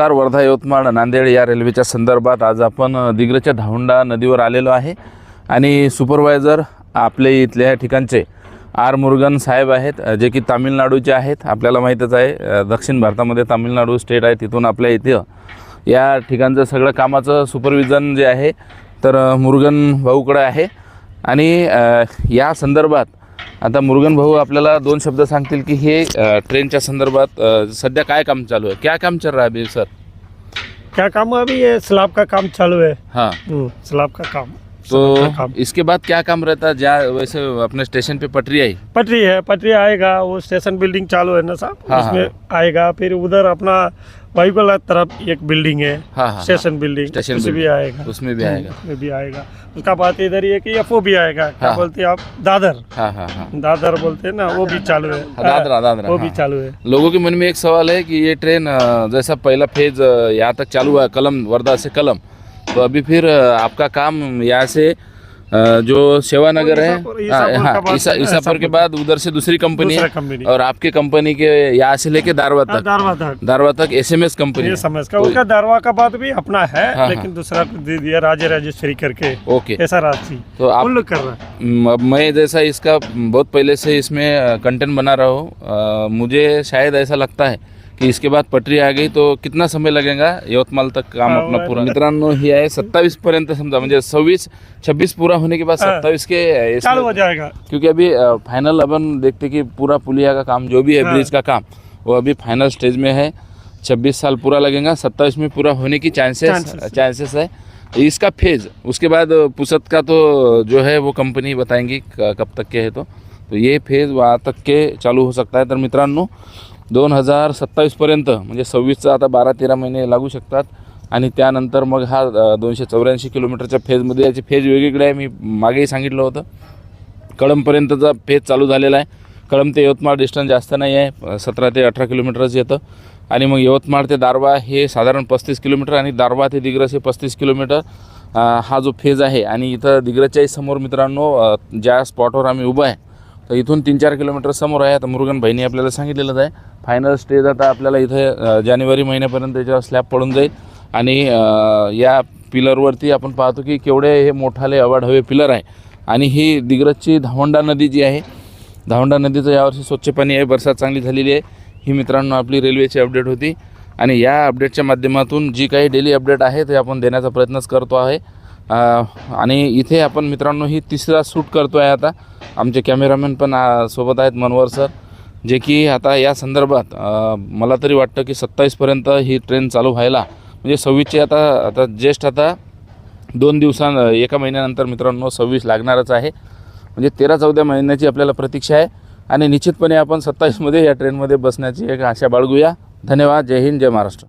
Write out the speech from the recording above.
नमस्कार वर्धा यवतमाळ नांदेड या रेल्वेच्या संदर्भात आज आपण दिग्रजच्या धावंडा नदीवर आलेलो आहे. आणि सुपरवायझर आपले इथल्या ठिकाणचे आर मुरुगन साहेब आहेत जे की तामिळनाडूचे आहेत. आपल्याला माहीतच आहे दक्षिण भारतामध्ये तामिळनाडू स्टेट आहे तिथून आपल्या इथं या ठिकाणचं सगळं कामाचं सुपरविजन जे आहे तर मुरगन मुरुगन आहे. आणि या संदर्भात आता मुरुगन भाऊ आपल्याला दोन शब्द सांगतील की हे ट्रेनच्या संदर्भात सध्या काय काम चालू आहे? क्या काम चल रहा है अभी सर? क्या काम अभी? ये स्लैब का काम चालू है। हाँ। स्लैब का काम। तो स्लैब इसके बाद क्या काम रहता है? वैसे अपने स्टेशन पे पटरी आई? पटरी है पटरी आएगा वो स्टेशन बिल्डिंग चालू है ना साहब? हाँ, उसमें हाँ, आएगा फिर उधर अपना वायुगला तरफ़ एक बिल्डिंग है हाँ हाँ स्टेशन बिल्डिंग स्टेशन उसमें भी आएगा। उसमें भी आएगा। उसमें भी आएगा। उसका बात इधर ये कि एफओ भी आएगा। क्या हाँ। बोलते हैं आप? दादर। हाँ हाँ हाँ। दादर बोलते हैं ना वो भी चालू है। हाँ, दादरा दादरा वो हाँ। भी चालू है। लोगों के मन में एक सवाल है कि ये ट्रेन जैसा पहला फ़ेज़ यहाँ तक चालू हुआ कलम वर्धा से कलम। तो अभी फिर आपका काम यहाँ से जो है ईसापुर- ईसापुर हाँ, हाँ बात ईसा है ईसापुर के ईसापुर। बाद उधर से दूसरी कंपनी है और आपकी कंपनी के यहाँ से लेके दारवा हाँ, तक। दारवा तक। दारवा तक एस एम एस कंपनी है। तो- उसका दारवा का बात भी अपना है हाँ, लेकिन दूसरा दे दिया राज्य रजिस्ट्री करके। ओके। ऐसा राशि तो आप लोग कर रहा है। अब मैं जैसा इसका बहुत पहले से इसमें कंटेंट बना रहा हूँ मुझे शायद ऐसा लगता है कि इसके बाद पटरी आ गई तो कितना समय लगेगा? यवतमाळ तक काम हाँ, अपना पूरा। मित्रांनो ही आहे सत्तावीस पर्यंत समजा म्हणजे सव्वीस छब्बीस पूरा होने के बाद हाँ। सत्तावीस के इसमें- चालू हो जाएगा। क्योंकि अभी फाइनल अपन देखते कि पूरा पुलिया का काम जो भी है हाँ। ब्रिज का काम वो अभी फाइनल स्टेज में है। छब्बीस साल पूरा लगेगा। सत्ताईस में पूरा होने की चांसेस Chances। चांसेस है। इसका फ़ेज़ उसके बाद पुसत का तो जो है वो कंपनी बताएँगी क- कब तक के है तो। तो ये फ़ेज़ वहाँ तक के चालू हो सकता है। तर मित्रांनो दोन हजार सत्तावीसपर्यंत म्हणजे सव्वीसचा आता बारा तेरा महिने लागू शकतात. आणि त्यानंतर मग हा दोनशे चौऱ्याऐंशी किलोमीटरच्या फेजमध्ये याची फेज वेगवेगळे आहे मी मागेही सांगितलं होतं. कळंबपर्यंतचा फेज चालू झालेला आहे. कळंब ते यवतमाळ डिस्टन्स जास्त नाही आहे सतरा ते अठरा किलोमीटरच येतं. आणि मग यवतमाळ ते दारवा हे साधारण पस्तीस किलोमीटर आणि दारवा ते दिग्रस हे पस्तीस किलोमीटर हा जो फेज आहे. आणि इथं दिग्रजच्याही समोर मित्रांनो ज्या स्पॉटवर आम्ही उभं आहे तर इथून तीन चार किलोमीटर समोर आहे. आता मुरुगन भाईने आपल्याला सांगितलेलंच आहे. फायनल स्टेज आता आपल्याला इथे जानेवारी महिन्यापर्यंत त्याच्यावर स्लॅब पडून जाईल. आणि या पिलरवरती आपण पाहतो की केवढे हे मोठाले अवाढ हवे पिलर आहे. आणि ही दिग्रजची धावंडा नदी जी आहे धावंडा नदीचं यावर्षी स्वच्छ पाणी आहे. बरसात चांगली झालेली आहे. ही मित्रांनो आपली रेल्वेची अपडेट होती. आणि या अपडेटच्या माध्यमातून जी काही डेली अपडेट आहे ते आपण देण्याचा प्रयत्नच करतो आहे. आणि इथे आपण मित्रांनो ही तिसरा शूट करतो आहे आता. आमचे कॅमेरामॅन पण सोबत आहेत मनोहर सर. जे की आता या संदर्भात मला तरी वाटतं की सत्तावीसपर्यंत ही ट्रेन चालू व्हायला म्हणजे सव्वीसची आता आता ज्येष्ठ आता दोन दिवसां एका महिन्यानंतर मित्रांनो सव्वीस लागणारच आहे. म्हणजे तेरा चौदा महिन्याची आपल्याला प्रतीक्षा आहे. आणि निश्चितपणे आपण सत्तावीसमध्ये या ट्रेनमध्ये बसण्याची एक आशा बाळगूया. धन्यवाद. जय हिंद जय महाराष्ट्र.